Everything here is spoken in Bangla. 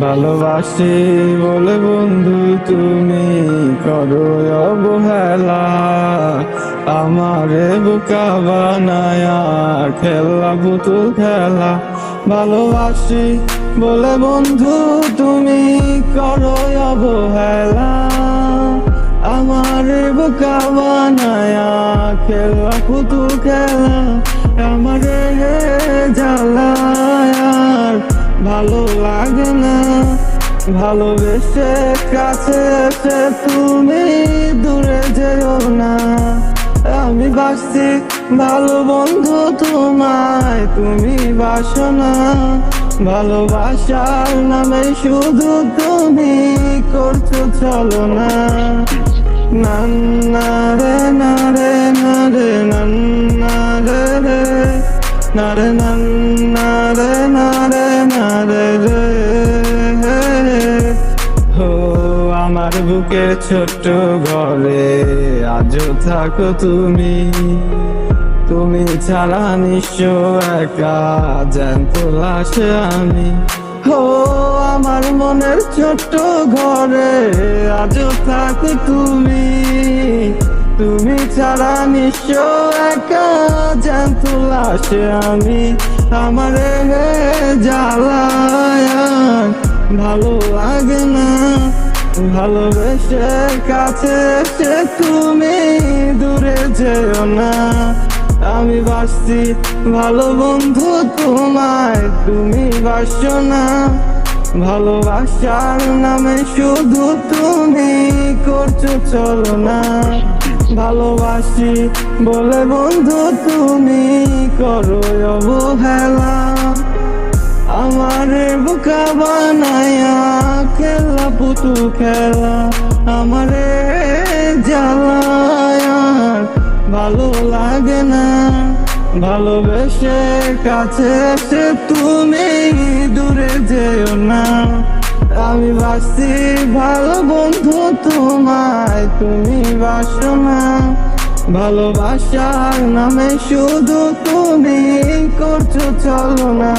ভালোবাসি বলে বন্ধু, তুমি করো অবহেলা। আমারে বোকা বানায়া খেলা পুতুল খেলা। ভালোবাসি বলে বন্ধু, তুমি করো আমারে বোকা বানায়া খেলা পুতুল খেলা আমারে জ্বালায়ার ভালো লাগে না, ভালোবেসে কাছে এসে তুমি দূরে যেও না। আমি বাসছি ভালো বন্ধু তোমায়, তুমি বাসো না ভালোবাসার নামে শুধু তুমি করছ চলো না নান্না রে না রে না রে নান্না রে রে না রে রে রে হো আমার বুকের ছোট্ট ঘরে আজও থাকো তুমি তুমি ছাড়া নিশ্চ একা জ্যান্ত লাশে আমি হো আমার মনের ছোট্ট ঘরে আজও থাকো তুমি। তুমি ছাড়া নিশ্চ একা জ্যান্ত লাশে আমি আমারে জ্বালায়। ভালো লাগে না, ভালোবেসে কাছে এসে তুমি দূরে যেও না। আমি বাসছি ভালো বন্ধু তোমায়, তুমি বাসো না ভালোবাসার নামে শুধু তুমি করছ চলো না। ভালোবাসি বলে বন্ধু, তুমি করো অবহেলা। আমারে বোকা বানায়া খেলা পুতু খেলা। আমারে জ্বালায়, ভালো লাগে না ভালোবেসে কাছে এসে তুমি দূরে যেও না। আমি বাসি ভালো বন্ধু তোমায় তুমি বাসো না। ভালোবাসার নামে শুধু তুমি করছ চলো না।